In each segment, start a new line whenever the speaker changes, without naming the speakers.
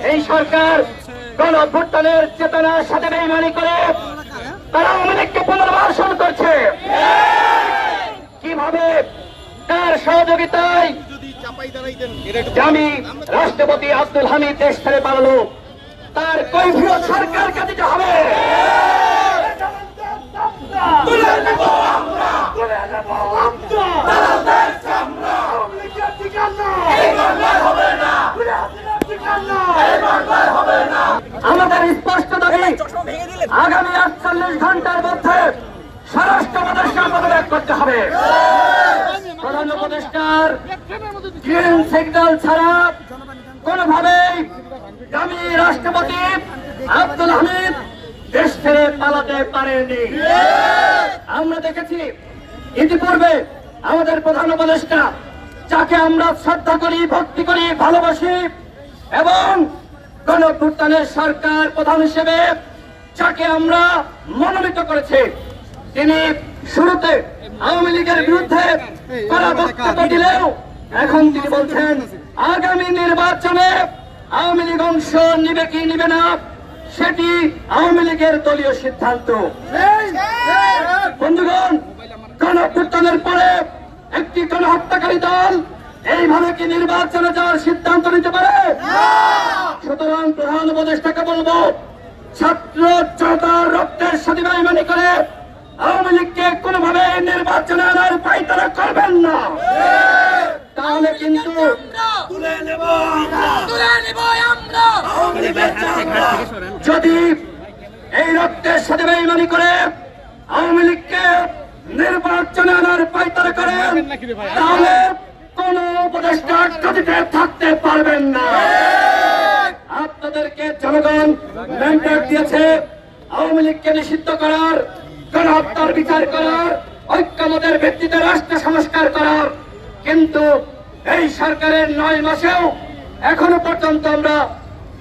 এই সরকার গণ অভ্যুত্থানের চেতনার সাথে বেইমানি করে তারা আওয়ামী পুনর্বাসন করছে। কীভাবে? তার সহযোগিতায়? আমি রাষ্ট্রপতি আব্দুল হামিদ দেশ ছেড়ে পালালো। তার কৈফিয়ত সরকার কাছে তুলে নেব আমরা তুলে নেব আমরা দালালদের চামড়া আওয়ামী লীগের ঠিকানা এই বাংলায় হবে না ঠিকানা এই বাংলায় হবে না আমাদের স্পষ্ট দাবি আগামী আটচল্লিশ ঘণ্টার মধ্যে স্বরাষ্ট্র উপদেষ্টা পদত্যাগ করতে হবে। প্রধান উপদেষ্টার গ্রিন সিগন্যাল ছাড়া কোনোভাবেই আমি রাষ্ট্রপতি আব্দুল হামিদ দেশ ছেড়ে পালাতে পারেনি। আমরা দেখেছি, ইতিপূর্বে আমাদের প্রধান উপদেষ্টা, যাকে আমরা শ্রদ্ধা করি, ভক্তি করি, ভালোবাসি এবং গণভুত্থানের সরকার প্রধান হিসেবে যাকে আমরা মনোনীত করেছি, তিনি শুরুতে আওয়ামী লীগের বিরুদ্ধে কড়া বক্তব্য দিলেও এখন তিনি বলছেন, আগামী নির্বাচনে আওয়ামী লীগ অংশ নিবে কি নিবে না, সেটি আওয়ামী লীগের দলীয় সিদ্ধান্ত। বন্ধুগণ গণঅভ্যুত্থানের পরে একটি গণহত্যাকারী দল এইভাবে কি নির্বাচনে যাওয়ার সিদ্ধান্ত নিতে পারে? সুতরাং প্রধান উপদেষ্টাকে বলব ছাত্র জনতার রক্তের সাথে বেইমানি করে আওয়ামী লীগকে কোনোভাবে নির্বাচনে আনার উপায় তারা করবেন না। তাহলে কিন্তু
তুলে নেব আমরা।
যদি এই রক্তের সাথে বেইমানি করে আওয়ামী লীগকে নির্বাচনে আনার পাইতারা করেন তাহলে কোন উপদেষ্টা গতিতে থাকতে পারবেন না। আপনাদেরকে জনগণ ম্যান্ডেট দিয়েছে, আওয়ামী লীগকে নিষিদ্ধ করার, গণহত্যার বিচার করার, ঐক্যমতের ভিত্তিতে রাষ্ট্র সংস্কার করার। কিন্তু এই সরকারের নয় মাসেও এখনও পর্যন্ত আমরা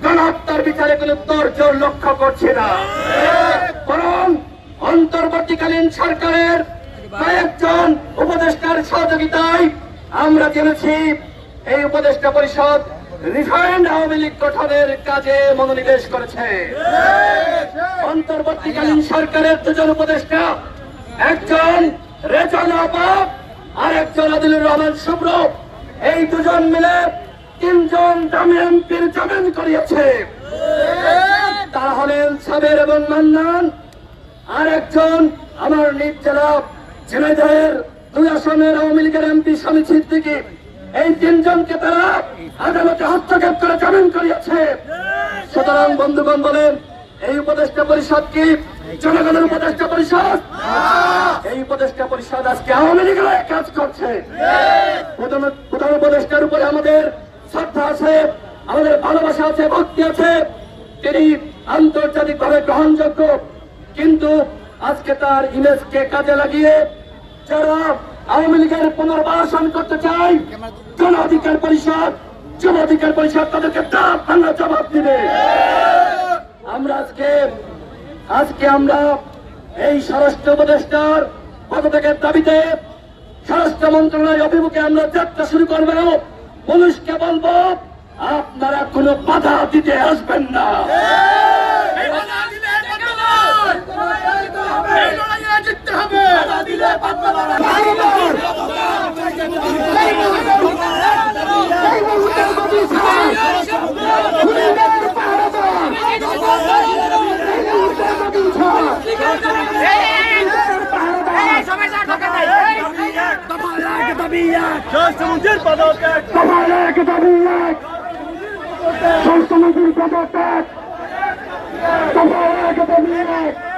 গণহত্যার বিচারে কোনো তোরজোর লক্ষ্য করছি না। বরং অন্তর্বর্তীকালীন সরকারের কয়েকজন উপদেষ্টার সহযোগিতায় আমরা জেনেছি, এই উপদেষ্টা পরিষদ রিফাইন্ড আওয়ামী লীগ গঠনের কাজে মনোনিবেশ করেছে। অন্তর্বর্তীকালীন সরকারের দুজন উপদেষ্টা একজন রেজন আবাব আর একজন আদিলুর রহমান শুভ্র। এই দুজন মিলে তিনজন দামি এমপির জামিন করিয়েছে। তারা হলেন সাবের এবং মান্নান আর একজন আমার নিজ জেলা ঝিনাইদহের দুই আসনের আওয়ামী লীগের এমপি স্বামী সিদ্দিকি। এই তিনজনকে তারা আদালতে হস্তক্ষেপ করে জামিন করিয়েছে। সুতরাং বন্ধুগণ বলেন, এই উপদেষ্টা পরিষদ কি জনগণের উপদেষ্টা পরিষদ? এই উপদেষ্টা পরিষদ আজকে আওয়ামী লীগের কাজ করছে। প্রধান উপদেষ্টার উপরে আমাদের শ্রদ্ধা আছে, আমাদের ভালোবাসা আছে, ভক্তি আছে। তিনি আন্তর্জাতিক ভাবে গ্রহণযোগ্য। কিন্তু আজকে তার ইমেজকে কাজে লাগিয়ে যারা আওয়ামী লীগের পুনর্বাসন করতে চায় জন অধিকার পরিষদ যুব অধিকার পরিষদ তাদেরকে ভাঙা জবাব দিবে। আমরা আজকে আজকে আমরা এই স্বরাষ্ট্র উপদেষ্টার পদত্যাগের দাবিতে স্বরাষ্ট্র মন্ত্রণালয় অভিমুখে আমরা যাত্রা শুরু করব। পুলিশকে বলব আপনারা কোনো বাধা দিতে আসবেন না।
জিততে হবে।
দাবি এক স্বাস্থ্যমন্ত্রীর পদত্যাগ দফা এক দাবি এক